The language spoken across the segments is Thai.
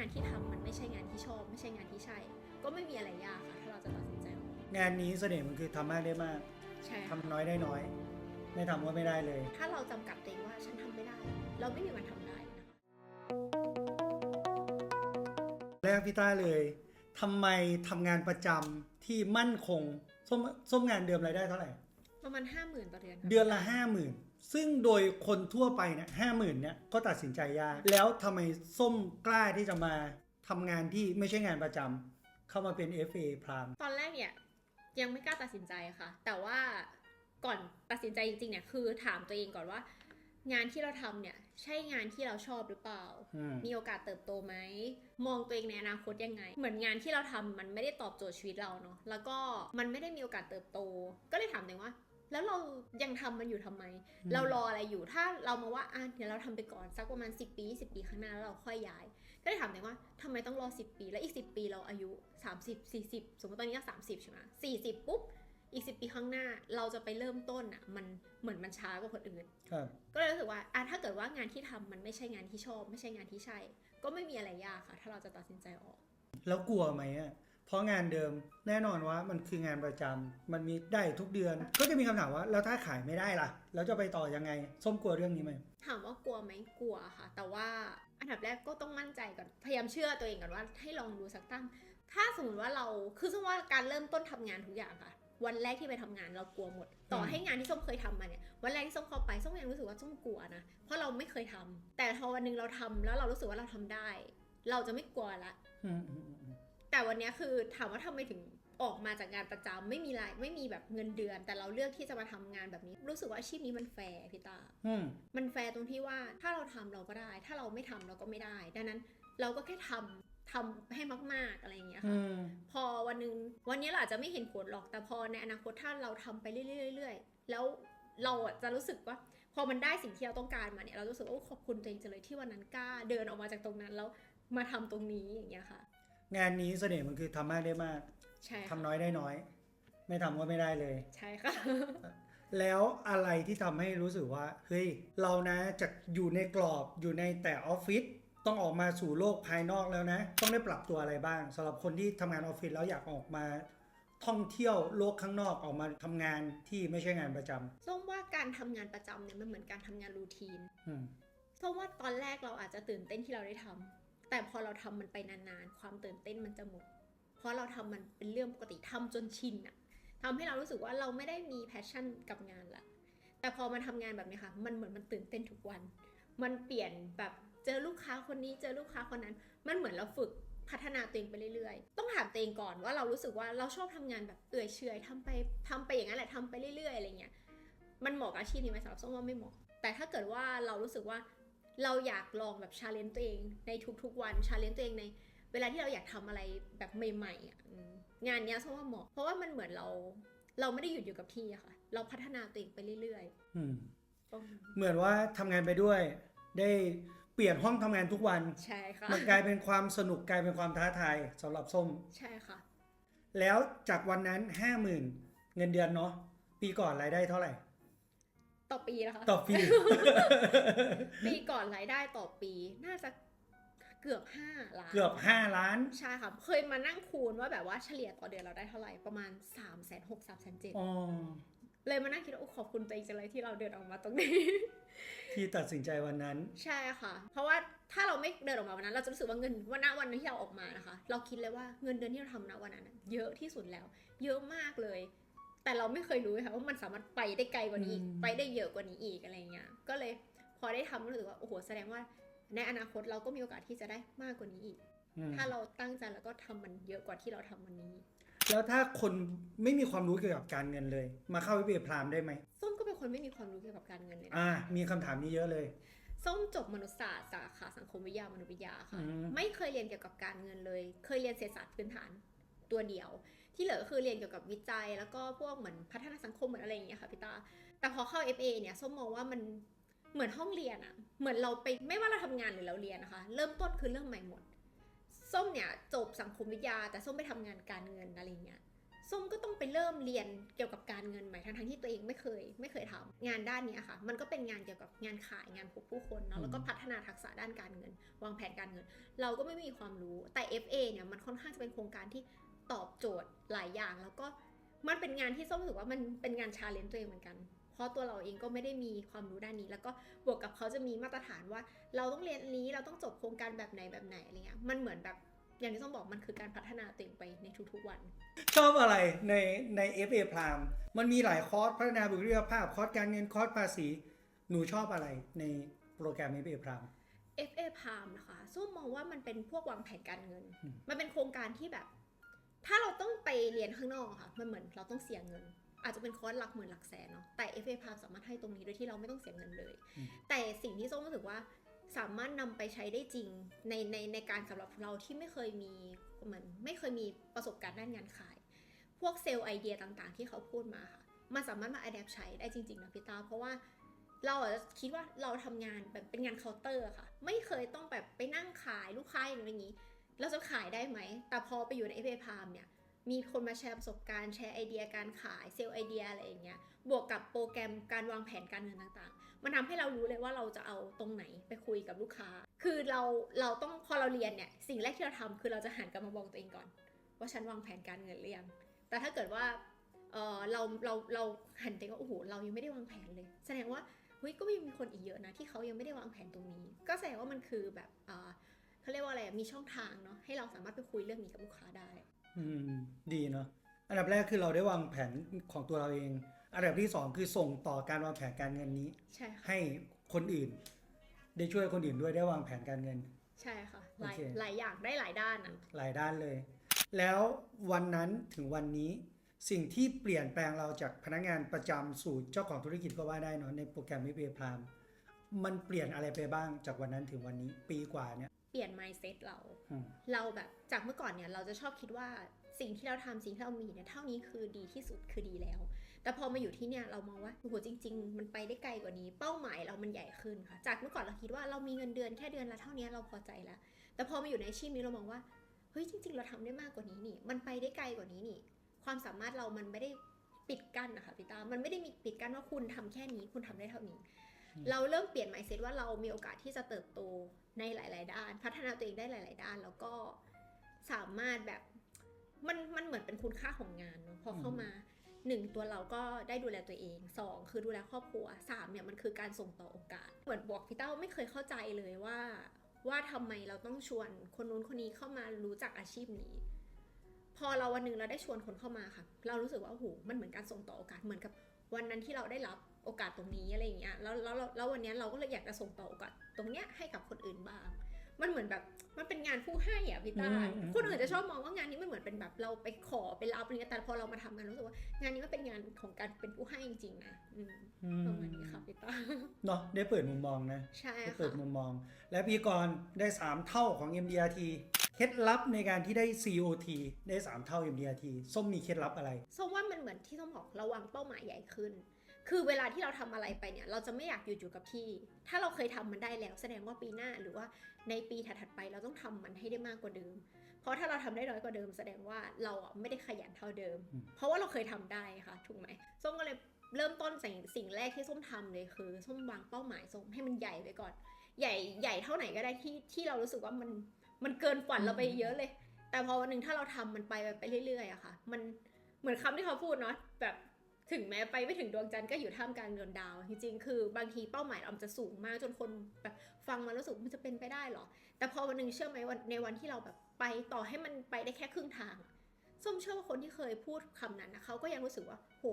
งานที่ทำมันไม่ใช่งานที่ชอบ ไม่ใช่งานที่ใช่ ก็ไม่มีอะไรยากค่ะ ถ้าเราจะตัดสินใจออกงานนี้เสน่ห์มันคือทำมากได้มากใช่ทำค่ะน้อยได้น้อย ไม่ทำก็ไม่ได้เลย ถ้าเราจำกัดตัวเองว่าฉันทำไม่ได้ เราไม่มีวันทำได้นะคะแรกพี่ต้าเลยทำไมทำงานประจำที่มั่นคงส้มส้มงานเดิมรายได้เท่าไหร่ ประมาณห้าหมื่นต่อเดือนค่ะเดือนละห้าหมื่น ซึ่งโดยคนทั่วไปเนี่ยห้าหมื่นเนี่ยก็ตัดสินใจยาก แล้วทำไมส้มกล้าที่จะมาทำงานที่ไม่ใช่งานประจำเข้ามาเป็น FA พรามตอนแรกเนี่ยยังไม่กล้าตัดสินใจค่ะ แต่ว่าก่อนตัดสินใจจริงๆเนี่ยคือถามตัวเองก่อนว่า งานที่เราทำเนี่ยใช่งานที่เราชอบหรือเปล่า อืมมีโอกาสเติบโตไหม มองตัวเองในอนาคตยังไง เหมือนงานที่เราทำมันไม่ได้ตอบโจทย์ชีวิตเราเนาะ แล้วก็มันไม่ได้มีโอกาสเติบโต ก็เลยถามตัวเองว่า แล้วเรายังทำมันอยู่ทำไมอืมเรารออะไรอยู่ถ้าเรามาว่าอะเดี๋ยวเราทำไปก่อนสักประมาณ 10 ปี20ปีข้างหน้าแล้วเราค่อยย้าย ก็เลยถามตัวเองว่าทำไมต้องรอ 10 ปี แล้วอีก 10 ปีเราอายุ 30 40 สมมติตอนนี้ก็30ใช่ไหม40ปุ๊บอีก10ปีข้างหน้าเราจะไปเริ่มต้นอะมันเหมือนมันช้ากว่าคนอื่นครับก็เลยรู้สึกว่าอะถ้าเกิดว่างานที่ทำมันไม่ใช่งานที่ชอบ ไม่ใช่งานที่ใช่ ก็ไม่มีอะไรยากค่ะ ถ้าเราจะตัดสินใจออก แล้วกลัวไหมอะ เพราะงานเดิมแน่นอนว่ามันคืองานประจำมันมีได้ทุกเดือน ก็จะมีคำถามว่าแล้วถ้าขายไม่ได้ล่ะ แล้วจะไปต่อยังไง ส้มกลัวเรื่องนี้ไหมถามว่ากลัวไหมกลัวค่ะ แต่ว่าอันดับแรกก็ต้องมั่นใจก่อนพยายามเชื่อตัวเองก่อนว่าให้ลองดูสักตั้ง ถ้าสมมติว่าเราคือสมมติว่าการเริ่มต้นทำงานทุกอย่างค่ะวันแรกที่ไปทำงานเรากลัวหมด ต่อให้งานที่ส้มเคยทำมาเนี่ยวันแรกที่ส้มเข้าไปส้มยังรู้สึกว่าส้มกลัวนะเพราะเราไม่เคยทำแต่พอวันหนึงเราทำแล้วเรารู้สึกว่าเราทำได้ เราจะไม่กลัวละอืมอืมอืม แต่วันเนี้ยคือถามว่าทำไมถึงออกมาจากงานประจำไม่มีรายไม่มีแบบเงินเดือน แต่เราเลือกที่จะมาทำงานแบบนี้ รู้สึกว่าอาชีพนี้มันแฟร์พี่ตา อืม มันแฟร์ตรงที่ว่าถ้าเราทำเราก็ได้ ถ้าเราไม่ทำเราก็ไม่ได้ ดังนั้นเราก็แค่ทำทำให้มาก ๆ อะไรอย่างเงี้ยอืค่ะมพอวันหนึงวันนี้เราอาจจะไม่เห็นผลหรอกแต่พอในอนาคตถ้าเราทำไปเรื่อยๆๆแล้วเราอะจะรู้สึกว่า พอมันได้สิ่งที่เราต้องการมาเนี่ยเรารู้สึกว่าโอ้ขอบคุณตัวเองจังเลยที่วันนั้นกล้าเดินออกมาจากตรงนั้นแล้วมาทำตรงนี้อย่างเงี้ยค่ะ งานนี้เสน่ห์มันคือทำมากได้มากใช่ทำค่ะน้อยได้น้อย ไม่ทำก็ไม่ได้เลย ใช่ค่ะ แล้วอะไรที่ทำให้รู้สึกว่า เฮ้ย เรานะจะอยู่ในกรอบอยู่ในแต่ออฟฟิศต้องออกมาสู่โลกภายนอกแล้วนะ ต้องได้ปรับตัวอะไรบ้างสำหรับคนที่ทำงานออฟฟิศแล้วอยากออกมา ท่องเที่ยวโลกข้างนอกออกมาทำงานที่ไม่ใช่งานประจส้มว่าการทำงานประจำเนี่ยมันเหมือนการทำงานรูทีนำอืม ส้มว่าตอนแรกเราอาจจะตื่นเต้นที่เราได้ทำ แต่พอเราทำมันไปนานๆ ความตื่นเต้นมันจะหมด เพราะเราทำมันเป็นเรื่องปกติทำจนชินอะทำให้เรารู้สึกว่าเราไม่ได้มีแพชชั่นกับงานละแต่พอมาทำงานแบบนี้ค่ะ มันเหมือนมันตื่นเต้นทุกวัน มันเปลี่ยนแบบเจอลูกค้าคนนี้เจอลูกค้าคนนั้น มันเหมือนเราฝึกพัฒนาตัวเองไปเรื่อยๆ ต้องถามตัวเองก่อนว่าเรารู้สึกว่าเราชอบทำงานแบบเอื่อยเฉยทำไปทำไปอย่างนั้นแหละทำไปเรื่อยๆอะไรเงี้ย มันเหมาะกับอาชีพนี้ไหมสำหรับส้มว่าไม่เหมาะ แต่ถ้าเกิดว่าเรารู้สึกว่า เราอยากลองแบบชาเลนจ์ตัวเองในทุกๆวันชาเลนจ์ตัวเองใน เวลาที่เราอยากทำอะไรแบบใหม่ๆอะอืมงานเนี้ยส้มว่าเหมาะเพราะว่ามันเหมือนเรา เราไม่ได้หยุดอยู่กับที่อะค่ะ เราพัฒนาตัวเองไปเรื่อยอืมๆประมาณนี้เหมือนว่าทำงานไปด้วย ได้เปลี่ยนห้องทำงานทุกวันใช่ค่ะมันกลายเป็นความสนุกกลายเป็นความท้าทายสำหรับส้มใช่ค่ะ แล้วจากวันนั้นห้าหมื่นเงินเดือนเนาะปีก่อนรายได้เท่าไหร่ ต่อปีนะคะ ต่อปี ปีก่อนรายได้ต่อปีน่าจะเกือบห้าล้านเกือบห้าล้าน ใช่ค่ะเคยมานั่งคูณว่าแบบว่าเฉลี่ยต่อเดือนเราได้เท่าไหร่ประมาณ3ามแสนหกสามแสนเจ็ดอ๋อ เลยมานั่งคิดว่าโอ้ขอบคุณตัวเองจังเลยที่เราเดินออกมาตรงนี้ ที่ตัดสินใจวันนั้น ใช่ค่ะ เพราะว่าถ้าเราไม่เดินออกมาวันนั้น เราจะรู้สึกว่าเงินวันณวันนั้นที่เราออกมานะคะ เราคิดเลยว่าเงินเดือนที่เราทำณวันนั้นน่ะเยอะที่สุดแล้ว เยอะมากเลย แต่เราไม่เคยรู้ค่ะว่ามันสามารถไปได้ไกลกว่านี้อีกอืมไปได้เยอะกว่านี้อีกอะไรเงี้ยก็เลยพอได้ทำรู้สึกว่าโอ้โหแสดงว่า ในอนาคตเราก็มีโอกาสที่จะได้มากกว่านี้อีกอืมถ้าเราตั้งใจแล้วก็ทำมันเยอะกว่าที่เราทำวันนี้ แล้วถ้าคนไม่มีความรู้เกี่ยวกับการเงินเลย มาเข้าวิเบพรามได้ไหมส้มก็เป็นคนไม่มีความรู้เกี่ยวกับการเงินเลยนะอ่ามีคำถามนี้เยอะเลยส้มจบมนุษยศาสตร์สาขาสังคมวิทยามนุษยวิทยาค่ะอืมไม่เคยเรียนเกี่ยวกับการเงินเลย เคยเรียนเศรษฐศาสตร์พื้นฐานตัวเดียว ที่เหลือก็คือเรียนเกี่ยวกับวิจัย แล้วก็พวกเหมือนพัฒนาสังคมเหมือนอะไรอย่างเงี้ยค่ะพี่ตา แต่พอเข้า FA เนี่ยส้มมองว่ามันเหมือนห้องเรียนอะเหมือนเราไปไม่ว่าเราทำงานหรือเราเรียนนะคะ เริ่มต้นคือเริ่มใหม่หมด ส้มเนี่ยจบสังคมวิทยา แต่ส้มไปทำงานการเงินอะไรเงี้ย ส้มก็ต้องไปเริ่มเรียนเกี่ยวกับการเงินใหม่ทั้งๆที่ตัวเองไม่เคย ไม่เคยทำงานด้านเนี้ยค่ะ มันก็เป็นงานเกี่ยวกับงานขายงานพบผู้คนเนาะแล้วก็พัฒนาทักษะด้านการเงิน วางแผนการเงิน เราก็ไม่มีความรู้แต่ FA เนี่ยมันค่อนข้างจะเป็นโครงการที่ ตอบโจทย์หลายอย่าง แล้วก็มันเป็นงานที่ส้มรู้สึกว่ามันเป็นงานชาเลนจ์ตัวเองเหมือนกัน เพราะตัวเราเองก็ไม่ได้มีความรู้ด้านนี้ แล้วก็บวกกับเขาจะมีมาตรฐานว่า เราต้องเรียนอันนี้เราต้องจบโครงการแบบไหนแบบไหนอะไรเงี้ยมันเหมือนแบบอย่างที่ส้มบอกมันคือการพัฒนาตัวเองไปในทุกๆวัน ชอบอะไรในใน FA Prime มันมีหลายคอร์สพัฒนาบุคลิกภาพคอร์สการเงินคอร์สภาษี หนูชอบอะไรในโปรแกรม FA Prime FA Palm นะคะส้มมองว่ามันเป็นพวกวางแผนการเงินอืมมันเป็นโครงการที่แบบ ถ้าเราต้องไปเรียนข้างนอกค่ะ มันเหมือนเราต้องเสียเงิน อาจจะเป็นคอร์สหลักหมื่นหลักแสนเนาะ แต่ FA p a สามารถให้ตรงนี้โดยที่เราไม่ต้องเสียเงินเลย แต่สิ่งที่ส้มรู้สึกว่าสามารถนำไปใช้ได้จริงในในในการสำหรับเราที่ไม่เคยมีเหมือนไม่เคยมีประสบการณ์ด้านงานขาย พวกเซลล์ไอเดียต่างๆ ที่เขาพูดมาค่ะ มันสามารถมาอัดแอปใช้ได้จริงๆนะพี่ตา เพราะว่าเราอาจจะคิดว่าเราทำงานแบบเป็นงานเคาน์เตอร์ค่ะ ไม่เคยต้องแบบไปนั่งขายลูกค้าอย่างนี้ เราจะขายได้ไหม แต่พอไปอยู่ใน FA Palm เนี่ย มีคนมาแชร์ประสบการณ์แชร์ไอเดียการขายเซลล์ไอเดียอะไรอย่างเงี้ย บวกกับโปรแกรมการวางแผนการเงินต่างๆ มันทำให้เรารู้เลยว่าเราจะเอาตรงไหนไปคุยกับลูกค้า คือเราเราต้องพอเราเรียนเนี่ยสิ่งแรกที่เราทำคือเราจะหันกลับมาบอกตัวเองก่อน ว่าฉันวางแผนการเงินหรือยัง แต่ถ้าเกิดว่าเออเราเราเราหันไปว่าโอ้โหเรายังไม่ได้วางแผนเลย แสดงว่าเฮ้ยก็มีคนอีกเยอะนะที่เขายังไม่ได้วางแผนตรงนี้ ก็แสดงว่ามันคือแบบ เออเขาเรียกว่าอะไรอะมีช่องทางเนาะให้เราสามารถไปคุยเรื่องนี้กับลูกค้าได้ อืมดีเนาะอันดับแรกคือเราได้วางแผนของตัวเราเอง อันดับที่สองคือส่งต่อการวางแผนการเงินนี้ ใช่ค่ะให้คนอื่น ได้ช่วยคนอื่นด้วยได้วางแผนการเงิน ใช่ค่ะหลายโอเค หลายอย่างได้หลายด้านอะ หลายด้านเลย แล้ววันนั้นถึงวันนี้สิ่งที่เปลี่ยนแปลงเราจากพนักงานประจำสู่เจ้าของธุรกิจก็ว่าได้เนอะในโปรแกรมวิเ a พรามมันเปลี่ยนอะไรไปบ้างจากวันนั้นถึงวันนี้ปีกว่าเนี่ย เปลี่ยน mindset เราอืมเราแบบจากเมื่อก่อนเนี่ยเราจะชอบคิดว่าสิ่งที่เราทำสิ่งที่เรามีเนี่ยเท่านี้คือดีที่สุดคือดีแล้ว แต่พอมาอยู่ที่เนี่ยเรามองว่าโอ้โหจริง ๆ มันไปได้ไกลกว่านี้ เป้าหมายเรามันใหญ่ขึ้นค่ะ จากเมื่อก่อนเราคิดว่าเรามีเงินเดือนแค่เดือนละเท่านี้เราพอใจแล้ว แต่พอมาอยู่ในอาชีพนี้เรามองว่าเฮ้ยจริง ๆ เราทำได้มากกว่านี้นี่ มันไปได้ไกลกว่านี้นี่ ความสามารถเรามันไม่ได้ปิดกั้นนะคะพี่ตา มันไม่ได้มีปิดกั้นว่าคุณทำแค่นี้คุณทำได้เท่านี้ เราเริ่มเปลี่ยน mindset ว่าเรามีโอกาสที่จะเติบโตในหลาย ๆ ด้าน พัฒนาตัวเองได้หลาย ๆ ด้าน แล้วก็สามารถแบบมันมันเหมือนเป็นคุณค่าของงานเนาะพอเข้ามาหนึ่งตัวเราก็ได้ดูแลตัวเองสองคือดูแลครอบครัวสามเนี่ยมันคือการส่งต่อโอกาสเหมือนบอกพี่เต้าไม่เคยเข้าใจเลยว่า ว่าทำไมเราต้องชวนคนนู้นคนนี้เข้ามารู้จักอาชีพนี้ พอเราวันหนึ่งเราได้ชวนคนเข้ามาค่ะ เรารู้สึกว่าโอ้โหมันเหมือนการส่งต่อโอกาสเหมือนกับวันนั้นที่เราได้รับ โอกาสตรงนี้อะไรอย่างเงี้ยแล้วแล้วแล้วแล้ววันเนี้ยเราก็เลยอยากจะส่งต่อโอกาสตรงเนี้ยให้กับคนอื่นบ้าง มันเหมือนแบบมันเป็นงานผู้ให้อะพี่ตาอืมอืมคนอื่นจะชอบมองว่างานนี้มันเหมือนเป็นแบบเราไปขอไปรับอะไรเงี้ยแต่พอเรามาทำงานรู้สึกว่างานนี้มันเป็นงานของการเป็นผู้ให้จริงๆนะอืมอืประมาณนี้ค่ะพี่ตาเนาะได้เปิดมุมมองนะใช่ได้เปิดค่ะมุมมอง และพี่กรณ์ได้ 3 เท่าของ MDRT เคล็ดลับในการที่ได้ COT ได้ 3 เท่า MDRT ส้มมีเคล็ดลับอะไร ส้มว่ามันเหมือนที่ส้มบอกเราวางเป้าหมายใหญ่ขึ้น คือเวลาที่เราทำอะไรไปเนี่ย เราจะไม่อยากหยุดอยู่กับที่ ถ้าเราเคยทำมันได้แล้ว แสดงว่าปีหน้าหรือว่าในปีถัดๆไปเราต้องทำมันให้ได้มากกว่าเดิม เพราะถ้าเราทำได้น้อยกว่าเดิม แสดงว่าเราอะไม่ได้ขยันเท่าเดิมอืมเพราะว่าเราเคยทำได้ค่ะถูกไหมส้มก็เลยเริ่มต้นสิ่งสิ่งแรกที่ส้มทำเลยคือส้มวางเป้าหมายส้มให้มันใหญ่ไว้ก่อน ใหญ่ใหญ่เท่าไหนก็ได้ที่ที่เรารู้สึกว่ามันมันเกินฝันเราไปเยอะเลย แต่พอวันหนึ่งถ้าเราทำมันไปไปเรื่อยๆอะค่ะ มันเหมือนคำที่เขาพูดเนาะแบบ ถึงแม้ไปไม่ถึงดวงจันทร์ก็อยู่ท่ามกลางดวงดาว จริงๆ คือบางทีเป้าหมายเราจะสูงมากจนคนแบบฟังมารู้สึกมันจะเป็นไปได้เหรอ แต่พอวันหนึ่งเชื่อไหมวันในวันที่เราแบบไปต่อให้มันไปได้แค่ครึ่งทาง ส้มเชื่อว่าคนที่เคยพูดคำนั้นนะเขาก็ยังรู้สึกว่า โห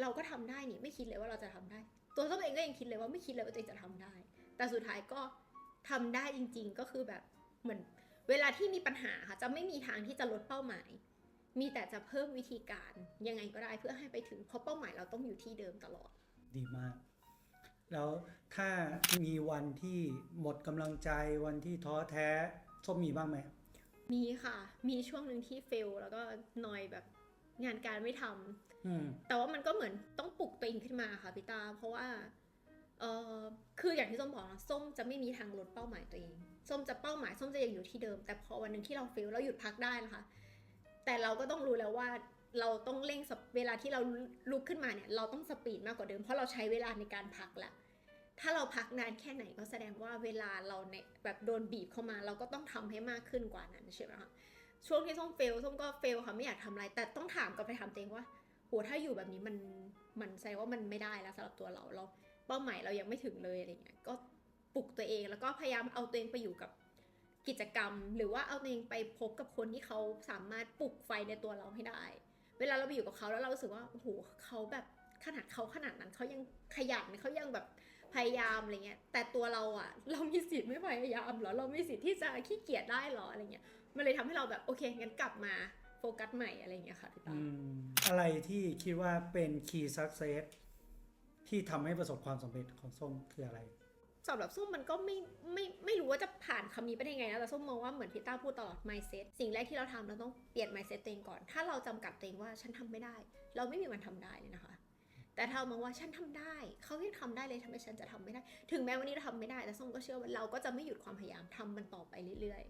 เราก็ทำได้นี่ไม่คิดเลยว่าเราจะทำได้ ตัวส้มเองก็ยังคิดเลยว่าไม่คิดเลยว่าตัวเองจะทำได้ แต่สุดท้ายก็ทำได้จริง ๆ ก็คือแบบเหมือนเวลาที่มีปัญหาค่ะจะไม่มีทางที่จะลดเป้าหมาย มีแต่จะเพิ่มวิธีการยังไงก็ได้เพื่อให้ไปถึงเพราะเป้าหมายเราต้องอยู่ที่เดิมตลอด ดีมาก แล้วถ้ามีวันที่หมดกำลังใจวันที่ท้อแท้ส้มมีบ้างไหมมีค่ะ มีช่วงหนึ่งที่เฟลแล้วก็นอยแบบงานการไม่ทำอืมแต่ว่ามันก็เหมือนต้องปลุกตัวเองขึ้นมาค่ะพี่ตา เพราะว่าเออคืออย่างที่ส้มบอกนะส้มจะไม่มีทางลดเป้าหมายตัวเอง ส้มจะเป้าหมายส้มจะยังอยู่ที่เดิม แต่พอวันหนึ่งที่เราเฟลเราหยุดพักได้นะคะ แต่เราก็ต้องรู้แล้วว่าเราต้องเร่งเวลาที่เราลุกขึ้นมาเนี่ยเราต้องสปีดมากกว่าเดิม เพราะเราใช้เวลาในการพักแล้วถ้าเราพักนานแค่ไหนก็แสดงว่าเวลาเราเนี่ยแบบโดนบีบเข้ามา เราก็ต้องทำให้มากขึ้นกว่านั้นใช่ไหมคะช่วงที่ส้มเฟลส้มก็เฟลค่ะไม่อยากทำอะไร แต่ต้องถามกับไปถามตัวเองว่าโหถ้าอยู่แบบนี้มันมันแสดงว่ามันไม่ได้แล้วสำหรับตัวเราเรา เป้าหมายเรายังไม่ถึงเลยอะไรเงี้ยก็ปลุกตัวเองแล้วก็พยายามเอาตัวเองไปอยู่กับ กิจกรรม หรือว่าเอาตัวเองไปพบกับคนที่เขาสามารถปลุกไฟในตัวเราให้ได้ เวลาเราไปอยู่กับเขาแล้วเรารู้สึกว่าโอ้โหเขาแบบขนาดเขาขนาดนั้นเขายังขยันเขายังแบบพยายามอะไรเงี้ยแต่ตัวเราอะเรามีสิทธิ์ไม่พยายามหรอเรามีสิทธิ์ที่จะขี้เกียจได้หรออะไรเงี้ยมันเลยทำให้เราแบบโอเคงั้นกลับมาโฟกัสใหม่อะไรเงี้ยค่ะพี่ตาอืมอะไรที่คิดว่าเป็น key success ที่ทำให้ประสบความสำเร็จของส้มคืออะไร สำหรับส้มมันก็ไม่ไม่ไม่รู้ว่าจะผ่านคำนี้ไปได้ไงนะแต่ส้มมองว่าเหมือนพี่ต้าพูดตลอด mindset สิ่งแรกที่เราทำเราต้องเปลี่ยน mindset ตัวเองก่อน ถ้าเราจำกัดตัวเองว่าฉันทำไม่ได้ เราไม่มีวันทำได้เลยนะคะ แต่ถ้าเรามองว่าฉันทำได้ เขายังทำได้เลยทำไมฉันจะทำไม่ได้ ถึงแม้วันนี้เราทำไม่ได้แต่ส้มก็เชื่อว่าเราก็จะไม่หยุดความพยายามทำมันต่อไปเรื่อย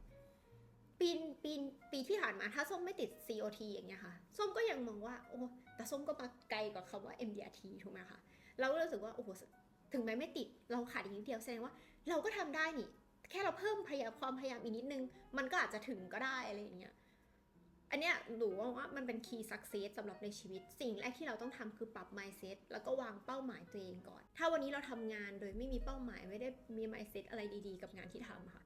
ๆปีปีปีที่ผ่านมาถ้าส้มไม่ติด COT อย่างเงี้ยค่ะส้มก็ยังมองว่าโอ้แต่ส้มก็มาไกลกว่าคำว่า MDRT ถูกไหมคะเราก็รู้สึกว่าโอ้โห ถึงแม้ไม่ติดเราขาดอีกนิดเดียวแสดงว่า เราก็ทำได้นี่ แค่เราเพิ่มพยายามความพยายามอีกนิดนึง มันก็อาจจะถึงก็ได้อะไรอย่างเงี้ยอันเนี้ยหนูว่าว่ามันเป็น key success สำหรับในชีวิต สิ่งแรกที่เราต้องทำคือปรับ mindset แล้วก็วางเป้าหมายตัวเองก่อน ถ้าวันนี้เราทำงานโดยไม่มีเป้าหมายไม่ได้มี mindset อะไรดีๆ กับงานที่ทำค่ะ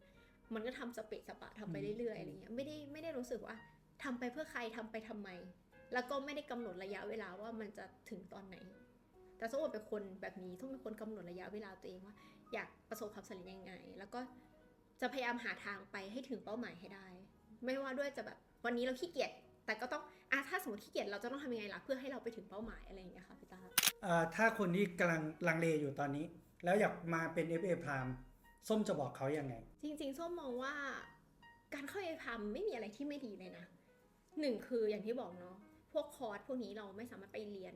มันก็ทำสเปะสปะทำไปเรื่อยๆอะไรเงี้ยไม่ได้ไม่ได้รู้สึกว่าทำไปเพื่อใครทำไปทำไม แล้วก็ไม่ได้กำหนดระยะเวลาว่ามันจะถึงตอนไหน แต่ส้มเป็นคนแบบนี้ส้มเป็นคนกำหนดระยะเวลาตัวเองว่า อยากประสบความสำเร็จยังไง แล้วก็จะพยายามหาทางไปให้ถึงเป้าหมายให้ได้ ไม่ว่าด้วยจะแบบวันนี้เราขี้เกียจแต่ก็ต้องอะถ้าสมมติขี้เกียจเราจะต้องทำยังไงล่ะเพื่อให้เราไปถึงเป้าหมายอะไรอย่างเงี้ยค่ะพี่ตาอ่าถ้าคนที่กำลังลังเลอยู่ตอนนี้ แล้วอยากมาเป็น FA Prime ส้มจะบอกเขายังไง จริง ๆ ส้มมองว่า การเข้าเอพามไม่มีอะไรที่ไม่ดีเลยนะหนึ่งคืออย่างที่บอกเนาะพวกคอร์สพวกนี้เราไม่สามารถไปเรียน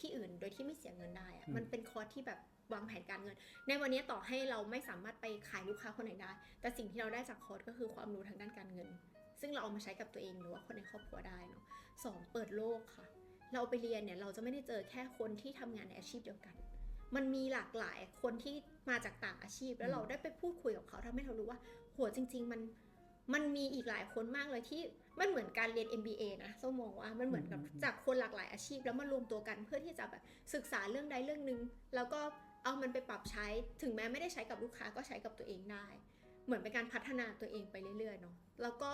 ที่อื่นโดยที่ไม่เสียเงินได้อะอืมมันเป็นคอร์สที่แบบวางแผนการเงิน ในวันนี้ต่อให้เราไม่สามารถไปขายลูกค้าคนไหนได้ แต่สิ่งที่เราได้จากคอร์สก็คือความรู้ทางด้านการเงิน ซึ่งเราเอามาใช้กับตัวเองหรือว่าคนในครอบครัวได้เนาะสองเปิดโลกค่ะ เราไปเรียนเนี่ยเราจะไม่ได้เจอแค่คนที่ทำงานในอาชีพเดียวกัน มันมีหลากหลายคนที่มาจากต่างอาชีพ แล้วเราได้ไปพูดคุยกับเขาทำให้เรารู้ว่าโหจริง ๆ มันมันมีอีกหลายคนมากเลยที่ มันเหมือนการเรียน MBA นะส้มมองว่ามันเหมือนกับอืมจากคนหลากหลายอาชีพ แล้วมารวมตัวกันเพื่อที่จะแบบศึกษาเรื่องใดเรื่องหนึ่งแล้วก็เอามันไปปรับใช้ถึงแม้ไม่ได้ใช้กับลูกค้าก็ใช้กับตัวเองได้ เหมือนเป็นการพัฒนาตัวเองไปเรื่อยๆเนาะแล้วก็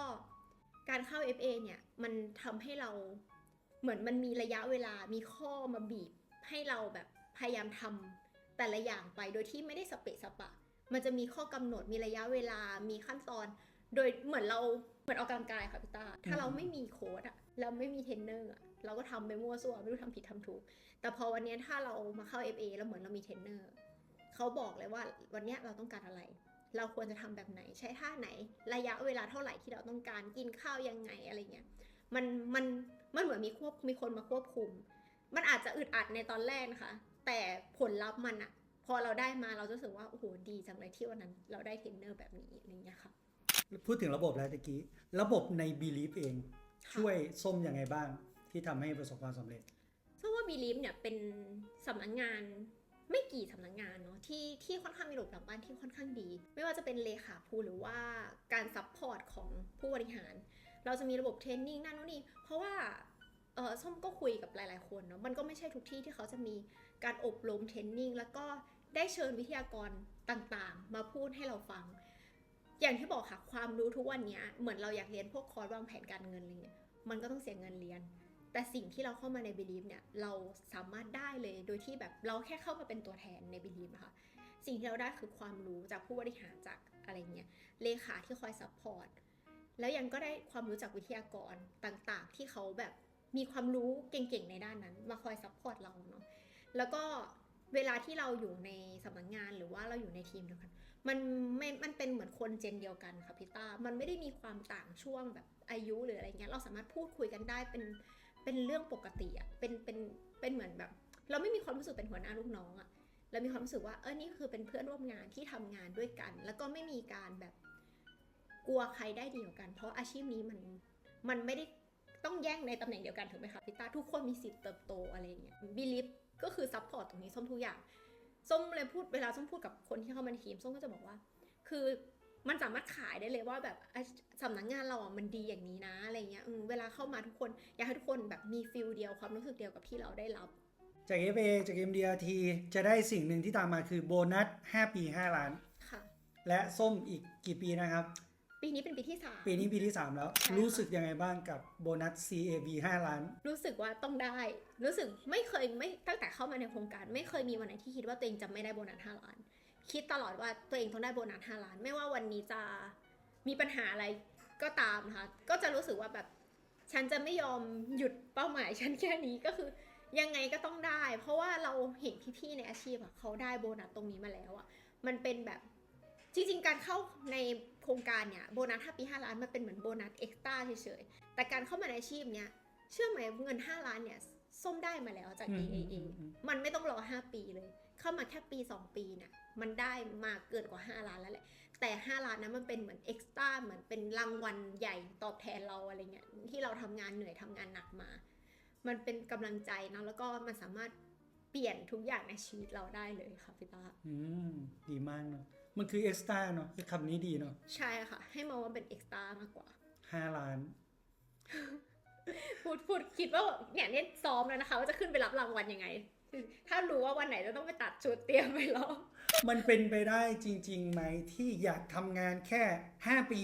การเข้า FA เนี่ยมันทำให้เราเหมือนมันมีระยะเวลามีข้อมาบีบ ให้เราแบบพยายามทำแต่ละอย่างไปโดยที่ไม่ได้สเปะสปะ มันจะมีข้อกำหนดมีระยะเวลามีขั้นตอน โดยเหมือนเรา เหมือนออกกำลังกายค่ะพี่ตา ถ้าเราไม่มีโค้ดอะเราไม่มีเทรนเนอร์อะเราก็ทำไปมั่วซั่วไม่รู้ทำผิดทำถูก แต่พอวันเนี้ยถ้าเรามาเข้า FA แล้วเหมือนเรามีเทรนเนอร์เขาบอกเลยว่าวันเนี้ยเราต้องการอะไร เราควรจะทำแบบไหน ใช้ท่าไหน ระยะเวลาเท่าไหร่ที่เราต้องการกินข้าวยังไงอะไรเงี้ย มันมันมันเหมือนมีควบมีคนมาควบคุม มันอาจจะอึดอัดในตอนแรกนะคะ แต่ผลลัพธ์มันอะพอเราได้มาเราจะรู้สึกว่าโอ้โหดีจังเลยที่วันนั้น เราได้เทรนเนอร์แบบนี้อะไรเงี้ยค่ะ พูดถึงระบบแล้วตะกี้ ระบบใน Believe เองค่ะช่วยส้มยังไงบ้าง ที่ทำให้ประสบความสำเร็จเพราะว่าบีลิฟเนี่ยเป็นสำนักงานไม่กี่สำนักงานเนาะที่ที่ค่อนข้างมีระบบหลังบ้านที่ค่อนข้างดี ไม่ว่าจะเป็นเลขาผู้หรือว่าการซัพพอร์ตของผู้บริหาร เราจะมีระบบเทรนนิ่งนั่นนู่นนี่เพราะว่าเออส้มก็คุยกับหลายๆคนเนาะมันก็ไม่ใช่ทุกที่ที่เขาจะมีการอบรมเทรนนิ่งแล้วก็ได้เชิญวิทยากรต่างๆ มาพูดให้เราฟัง อย่างที่บอกค่ะความรู้ทุกวันนี้เหมือนเราอยากเรียนพวกคอร์สวางแผนการเงินอะไรเงี้ยมันก็ต้องเสียเงินเรียน แต่สิ่งที่เราเข้ามาใน Believe เนี่ยเราสามารถได้เลยโดยที่แบบเราแค่เข้ามาเป็นตัวแทนใน Believe นะคะสิ่งที่เราได้คือความรู้จากผู้บริหารจากอะไรเงี้ยเลขาที่คอยซัพพอร์ตแล้วยังก็ได้ความรู้จากวิทยากรต่างๆ ที่เขาแบบมีความรู้เก่งๆในด้านนั้น มาคอยซัพพอร์ตเราเนาะแล้วก็เวลาที่เราอยู่ในสำนักงานหรือว่าเราอยู่ในทีมเดียวกัน มันไม่มันเป็นเหมือนคนเจนเดียวกันค่ะพี่ต้ามันไม่ได้มีความต่างช่วงแบบอายุหรืออะไรเงี้ยเราสามารถพูดคุยกันได้เป็นเป็นเรื่องปกติอะเป็นเป็นเป็นเหมือนแบบ เราไม่มีความรู้สึกเป็นหัวหน้าลูกน้องอะเรามีความรู้สึกว่าเออนี่คือเป็นเพื่อนร่วมงานที่ทำงานด้วยกัน แล้วก็ไม่มีการแบบกลัวใครได้ดีกว่ากัน เพราะอาชีพนี้มันมันไม่ได้ต้องแย่งในตำแหน่งเดียวกันถูกไหมคะพี่ตาทุกคนมีสิทธิ์เติบโตอะไรเงี้ยบิลิฟก็คือซัพพอร์ตตรงนี้ส้มทุกอย่าง ส้มเลยพูดเวลาส้มพูดกับคนที่เข้ามาในทีมส้มก็จะบอกว่า คือมันสามารถขายได้เลยว่าแบบไอ้สำนักงานเราอะมันดีอย่างนี้นะอะไรเงี้ยอืมเวลาเข้ามาทุกคนอยากให้ทุกคนแบบมีฟิลเดียวความรู้สึกเดียวกับที่เราได้รับ จาก FA จาก MDRT จะได้สิ่งหนึ่งที่ตามมาคือโบนัส 5 ปี 5 ล้าน ค่ะ และส้มอีกกี่ปีนะครับ ปีนี้เป็นปีที่สาม ปีนี้ปีที่ 3 แล้ว ใช่ค่ะ รู้สึกยังไงบ้างกับโบนัส CAB 5 ล้าน รู้สึกว่าต้องได้ รู้สึกไม่เคยไม่ตั้งแต่เข้ามาในโครงการ ไม่เคยมีวันไหนที่คิดว่าตัวเองจะไม่ได้โบนัส5ล้าน คิดตลอดว่าตัวเองต้องได้โบนัส5ล้าน ไม่ว่าวันนี้จะมีปัญหาอะไรก็ตามนะคะก็จะรู้สึกว่าแบบ ฉันจะไม่ยอมหยุดเป้าหมายฉันแค่นี้ก็คือ ยังไงก็ต้องได้ เพราะว่าเราเห็นพี่ๆในอาชีพอะเขาได้โบนัสตรงนี้มาแล้วอะมันเป็นแบบจริงๆการเข้าในโครงการเนี่ยโบนัส5ปี 5 ล้านมันเป็นเหมือนโบนัสเอ็กซ์ต้าเฉยๆ แต่การเข้ามาในอาชีพเนี่ยเชื่อไหมเงิน 5 ล้านเนี่ยส้มได้มาแล้วจากอืม AAA อืมอืมมันไม่ต้องรอ 5 ปีเลย เข้ามาแค่ปี 2 ปีเนี่ยมันได้มาเกินกว่า 5 ล้านแล้วแหละ แต่ 5 ล้านนั้นมันเป็นเหมือนเอ็กซ์ต้าเหมือนเป็นรางวัลใหญ่ตอบแทนเราอะไรเงี้ยที่เราทำงานเหนื่อยทำงานหนักมา มันเป็นกำลังใจเนอะแล้วก็มันสามารถเปลี่ยนทุกอย่างในชีวิตเราได้เลยค่ะพี่ตาอืมดีมากเนาะ มันคือ extra เนาะคือคำนี้ดีเนาะใช่ค่ะ ให้มองว่าเป็นเอ็กซ์ต้ามากกว่า5ล้าน พูดพูดคิดว่าเนี่ยเนี่ยซ้อมแล้วนะคะ ว่าจะขึ้นไปรับรางวัลยังไง ถ้ารู้ว่าวันไหนจะต้องไปตัดชุดเตรียมไปรอบมันเป็นไปได้จริงๆไหมที่อยากทำงานแค่ 5 ปี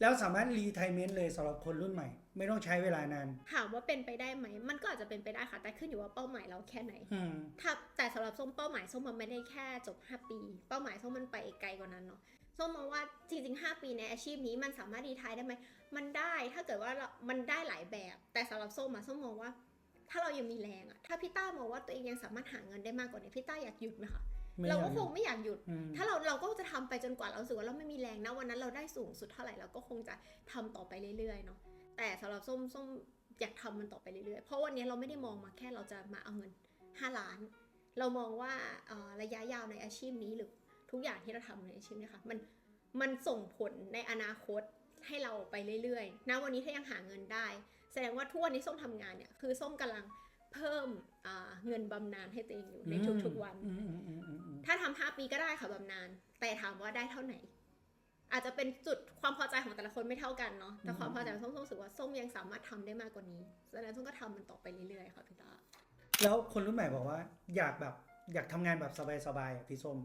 แล้วสามารถรีไทเมนต์เลยสำหรับคนรุ่นใหม่ ไม่ต้องใช้เวลานานถามว่าเป็นไปได้ไหม มันก็อาจจะเป็นไปได้ค่ะ แต่ขึ้นอยู่ว่าเป้าหมายเราแค่ไหนอืมถ้าแต่สำหรับส้มเป้าหมายส้มมันไม่ได้แค่จบ 5 ปี เป้าหมายส้มมันไปไกลกว่านั้นเนาะส้มมองว่าจริงๆ 5 ปีในอาชีพนี้มันสามารถดีทายได้ไหม มันได้ถ้าเกิดว่าเรามันได้หลายแบบ แต่สำหรับส้มอะส้มมองว่า ถ้าเรายังมีแรงอะถ้าพี่ต้ามองว่าตัวเองยังสามารถหาเงินได้มากกว่านี้พี่ต้าอยากหยุดไหมคะไม่เราอยก็กคงไม่อยากหยุดอืมถ้าเราเราก็จะทำไปจนกว่าเรารู้สึกว่าเราไม่มีแรงนะวันนั้นเราได้สูงสุดเท่าไหร่เราก็คงจะทำต่อไปเรื่อยๆเนาะ แต่สำหรับส้มส้มอยากทำมันต่อไปเรื่อยๆ เพราะวันนี้เราไม่ได้มองมาแค่เราจะมาเอาเงิน 5 ล้าน เรามองว่าเอ่อระยะยาวในอาชีพนี้หรือทุกอย่างที่เราทำในอาชีพเนี้ค่ะมันมันส่งผลในอนาคตให้เราไปเรื่อยๆ นะวันนี้ถ้ายังหาเงินได้ แสดงว่าทุกวันนี้ส้มทำงานเนี่ยคือส้มกำลังเพิ่มอ่าเงินบำนาญให้ตัวเองอยู่ในทุกๆวันอืมอืมอืมอืมอืมถ้าทำห้าปีก็ได้ค่ะบำนาญแต่ถามว่าได้เท่าไหร่ อาจจะเป็นจุดความพอใจของแต่ละคนไม่เท่ากันเนาะแต่ความพอใจของส้มส้มรู้สึกว่าส้มยังสามารถทำได้มากกว่านี้ดังนั้นส้มก็ทำมันต่อไปเรื่อยๆค่ะพี่ตาแล้วคนรุ่นใหม่บอกว่า อยากแบบอยากทำงานแบบสบายๆอะพี่ส้ม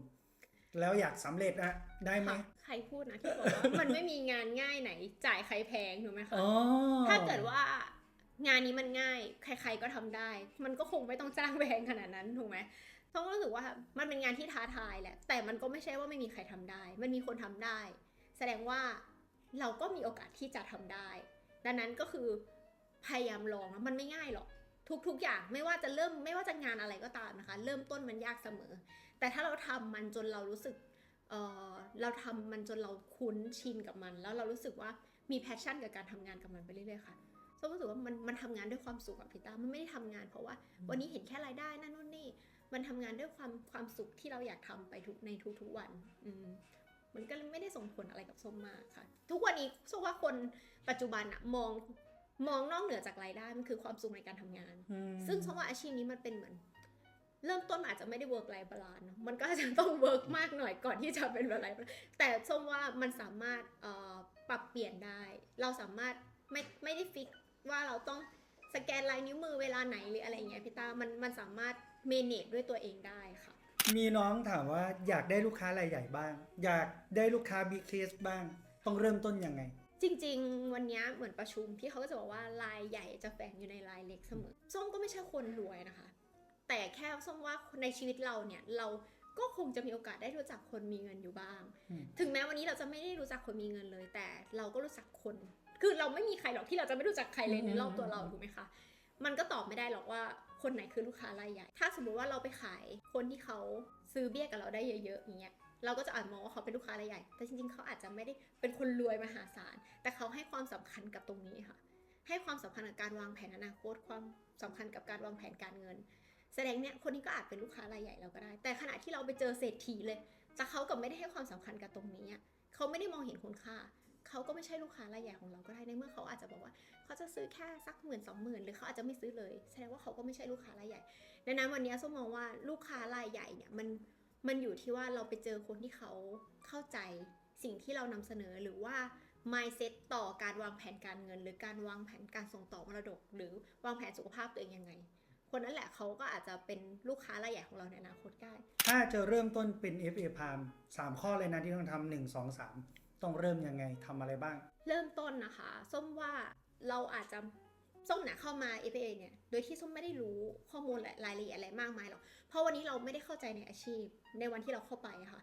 แล้วอยากสำเร็จอะได้ไหมค่ะใครพูดนะที่บอกว่ามันไม่มีงานง่ายไหน จ่ายใครแพงถูกไหมคะอ๋อถ้าเกิดว่างานนี้มันง่าย ใคร ๆก็ทำได้ มันก็คงไม่ต้องจ้างแพงขนาดนั้นถูกไหมส้มก็รู้สึกว่ามันเป็นงานที่ท้าทายแหละแต่มันก็ไม่ใช่ว่าไม่มีใครทำได้ มันมีคนทำได้แส ดงว่าเราก็มีโอกาสที่จะทำได้ ดังนั้นก็คือพยายามลองนะมันไม่ง่ายหรอกทุกๆอย่างไม่ว่าจะเริ่มไม่ว่าจะงานอะไรก็ตามนะคะ เริ่มต้นมันยากเสมอ แต่ถ้าเราทำมันจนเรารู้สึกเออเราทำมันจนเราคุ้นชินกับมัน แล้วเรารู้สึกว่ามีแพชชั่นกับการทำงานกับมันไปเรื่อยๆค่ะส้มรู้สึกว่ามันมันทำงานด้วยความสุขกับพี่ตามันไม่ได้ทำงาน เพราะว่าวันนี้เห็นแค่รายได้นั่นนู่นนี่ มันทำงานด้วยความความสุขที่เราอยากทำไปทุกในทุกๆวัน อืม มันก็ไม่ได้ส่งผลอะไรกับส้มมากค่ะ ทุกวันนี้ส้มว่าคนปัจจุบันอะมองมองนอกเหนือจากรายได้มันคือความสุขในการทำงานอืมซึ่งส้มว่าอาชีพนี้มันเป็นเหมือน เริ่มต้นอาจจะไม่ได้ work life balance เนอะมันก็อาจจะต้อง work มากหน่อยก่อนที่จะเป็น work life balance แต่ส้มว่ามันสามารถเอ่อปรับเปลี่ยนได้ เราสามารถไม่ไม่ได้ฟิกว่าเราต้องสแกนลายนิ้วมือเวลาไหนหรืออะไรอย่างเงี้ยพี่ตามันมันสามารถ manage ด้วยตัวเองได้ค่ะ มีน้องถามว่าอยากได้ลูกค้ารายใหญ่บ้าง อยากได้ลูกค้าบิ๊กเคสบ้าง ต้องเริ่มต้นยังไง จริง ๆ วันเนี้ยเหมือนประชุมที่เขาก็จะบอกว่าลายใหญ่จะแฝงอยู่ในลายเล็กเสมอส้มก็ไม่ใช่คนรวยนะคะ แต่แค่ส้มว่าในชีวิตเราเนี่ยเราก็คงจะมีโอกาสได้รู้จักคนมีเงินอยู่บ้างอืมถึงแม้วันนี้เราจะไม่ได้รู้จักคนมีเงินเลย แต่เราก็รู้จักคน คือเราไม่มีใครหรอกที่เราจะไม่รู้จักใครเลยในรอบตัวเราถูกไหมคะ มันก็ตอบไม่ได้หรอกว่า คนไหนคือลูกค้ารายใหญ่ ถ้าสมมติว่าเราไปขายคนที่เขาซื้อเบี้ยกับเราได้เยอะๆอย่างเงี้ยเราก็จะอาจมองว่าเขาเป็นลูกค้ารายใหญ่ แต่จริงๆ เขาอาจจะไม่ได้เป็นคนรวยมหาศาล แต่เขาให้ความสำคัญกับตรงนี้ค่ะ ให้ความสำคัญกับการวางแผนอนาคต ความสำคัญกับการวางแผนการเงิน แสดงเนี่ยคนนี้ก็อาจเป็นลูกค้ารายใหญ่เราก็ได้ แต่ขณะที่เราไปเจอเศรษฐีเลย แต่เขากับไม่ได้ให้ความสำคัญกับตรงนี้ เขาไม่ได้มองเห็นคุณค่า เขาก็ไม่ใช่ลูกค้ารายใหญ่ของเราก็ได้ในเมื่อเขาอาจจะบอกว่าเขาจะซื้อแค่สักหมื่นสองหมื่นหรือเขาอาจจะไม่ซื้อเลย แสดงว่าเขาก็ไม่ใช่ลูกค้ารายใหญ่ดังนั้นวันนี้ส้มมองว่าลูกค้ารายใหญ่เนี่ยมันมันอยู่ที่ว่าเราไปเจอคนที่เขาเข้าใจสิ่งที่เรานำเสนอหรือว่า mindset ต่อการวางแผนการเงิน หรือการวางแผนการส่งต่อมรดก หรือวางแผนสุขภาพตัวเองยังไง คนนั้นแหละเขาก็อาจจะเป็นลูกค้ารายใหญ่ของเราในอนาคตได้ ถ้าจะเริ่มต้นเป็น FA Palm สามข้อเลยนะที่ต้องทำหนึ่งสองสาม ต้องเริ่มยังไงทำอะไรบ้าง เริ่มต้นนะคะ ส้มว่าเราอาจจะส้มเนี่ยเข้ามา FA เนี่ย โดยที่ส้มไม่ได้รู้ข้อมูลและรายละเอียดอะไรมากมายหรอก เพราะวันนี้เราไม่ได้เข้าใจในอาชีพในวันที่เราเข้าไปอะค่ะ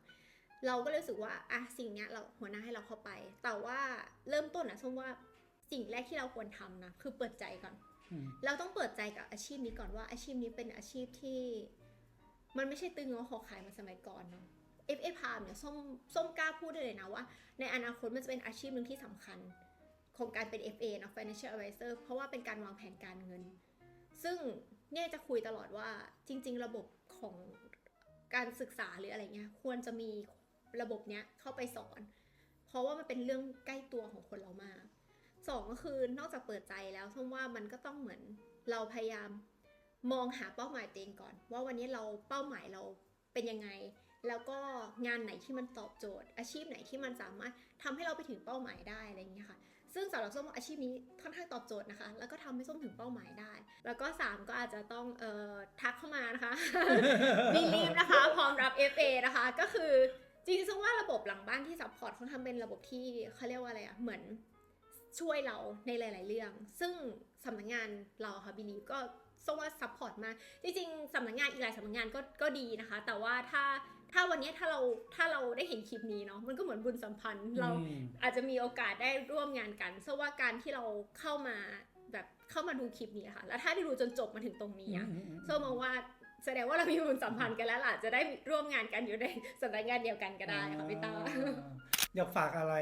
เราก็เลยรู้สึกว่าอะสิ่งเนี้ยเราหัวหน้าให้เราเข้าไป แต่ว่าเริ่มต้นนะส้มว่าสิ่งแรกที่เราควรทำนะคือเปิดใจก่อนอืมเราต้องเปิดใจกับอาชีพนี้ก่อนว่าอาชีพนี้เป็นอาชีพที่ มันไม่ใช่ตึงงอคอขายเหมาสมัยก่อนเนาะ FA พามเนี่ยส้มส้มกล้าพูดได้เลยนะว่า ในอนาคตมันจะเป็นอาชีพหนึ่งที่สำคัญ ของการเป็น FA เนอะ Financial Advisor เพราะว่าเป็นการวางแผนการเงิน ซึ่งเนี่ยจะคุยตลอดว่าจริง ๆ ระบบของการศึกษาหรืออะไรเงี้ยควรจะมีระบบเนี้ยเข้าไปสอน เพราะว่ามันเป็นเรื่องใกล้ตัวของคนเรามากสองก็คือนอกจากเปิดใจแล้วส้มว่ามันก็ต้องเหมือนเราพยายามมองหาเป้าหมายตัวเองก่อน ว่าวันนี้เราเป้าหมายเราเป็นยังไง แล้วก็งานไหนที่มันตอบโจทย์ อาชีพไหนที่มันสามารถทำให้เราไปถึงเป้าหมายได้อะไรอย่างเงี้ยค่ะ ซึ่งสำหรับส้มอาชีพนี้ค่อนข้างตอบโจทย์นะคะ แล้วก็ทำให้ส้มถึงเป้าหมายได้ แล้วก็ 3 ก็อาจจะต้องเอ่อทักเข้ามานะคะมีรีบนะคะ พร้อมรับ FA นะคะ ก็คือจริงๆส้มว่าระบบหลังบ้านที่ซัพพอร์ตเขาทำเป็นระบบที่เขาเรียกว่าอะไรอะเหมือนช่วยเราในหลาย ๆ เรื่อง ซึ่งสำนักงานเราค่ะบิลีก็ส้มว่าซัพพอร์ตมากจริงๆสำนักงานอีกหลายสำนักงานก็ก็ดีนะคะ แต่ว่าถ้า ถ้าวันนี้ถ้าเราถ้าเราได้เห็นคลิปนี้เนาะมันก็เหมือนบุญสัมพันธ์ เราอืมอาจจะมีโอกาสได้ร่วมงานกันเพราะว่าการที่เราเข้ามาแบบเข้ามาดูคลิปนี้ค่ะ แล้วถ้าได้ดูจนจบมาถึงตรงนี้อะอืมอืมโซมองว่าแสดงว่าเรามีบุญสัมพันธ์กันแล้วล่ะจะได้ร่วมงานกันอยู่ในสำนักงานเดียวกันก็ได้ค่ะพี่ตาอ่อยากฝากอะไร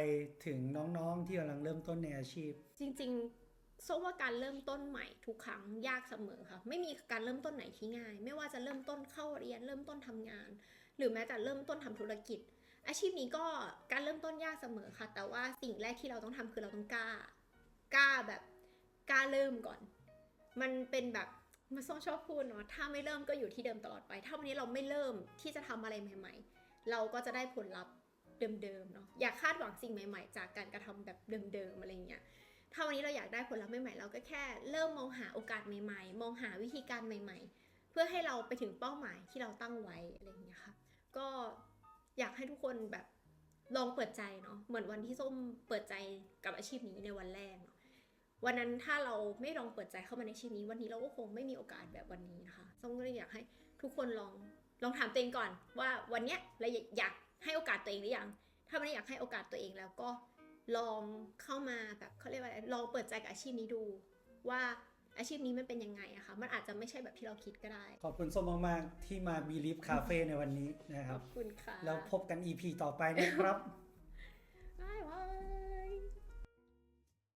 ถึงน้องๆที่กำลังเริ่มต้นในอาชีพ จริงๆโซว่าการเริ่มต้นใหม่ทุกครั้งยากเสมอค่ะ ไม่มีการเริ่มต้นไหนที่ง่าย ไม่ว่าจะเริ่มต้นเข้าเรียนเริ่มต้นทำงาน หรือแม้แต่เริ่มต้นทำธุรกิจ อาชีพนี้ก็การเริ่มต้นยากเสมอค่ะ แต่ว่าสิ่งแรกที่เราต้องทำคือเราต้องกล้ากล้าแบบกล้าเริ่มก่อน มันเป็นแบบมาส้มชอบพูดเนาะถ้าไม่เริ่มก็อยู่ที่เดิมตลอดไป ถ้าวันนี้เราไม่เริ่มที่จะทำอะไรใหม่ ๆ เราก็จะได้ผลลัพธ์เดิมๆเนาะอย่าคาดหวังสิ่งใหม่ ๆ จากการกระทำแบบเดิมๆอะไรเงี้ยถ้าวันนี้เราอยากได้ผลลัพธ์ใหม่ๆ เราก็แค่เริ่มมองหาโอกาสใหม่ ๆ มองหาวิธีการใหม่ ๆ เพื่อให้เราไปถึงเป้าหมายที่เราตั้งไว้อะไรอย่างเงี้ยค่ะ ก็อยากให้ทุกคนแบบลองเปิดใจเนาะเหมือนวันที่ส้มเปิดใจกับอาชีพนี้ในวันแรกเนาะวันนั้นถ้าเราไม่ลองเปิดใจเข้ามาในอาชีพนี้ วันนี้เราก็คงไม่มีโอกาสแบบวันนี้นะคะส้มก็เลยอยากให้ทุกคนลองลองถามตัวเองก่อน ว่าวันเนี้ยเราอยากให้โอกาสตัวเองหรือยังถ้าไม่ได้อยากให้โอกาสตัวเองแล้วก็ลองเข้ามาแบบเขาเรียกว่าอะไรลองเปิดใจกับอาชีพนี้ดู ว่า อาชีพนี้มันเป็นยังไงอะคะมันอาจจะไม่ใช่แบบที่เราคิดก็ได้ ขอบคุณส้มมากๆ ที่มา Believe Cafe ในวันนี้นะคขรัอบบคุณค่ะ แล้วพบกัน EP ต่อไปนะครับบ๊ายบาย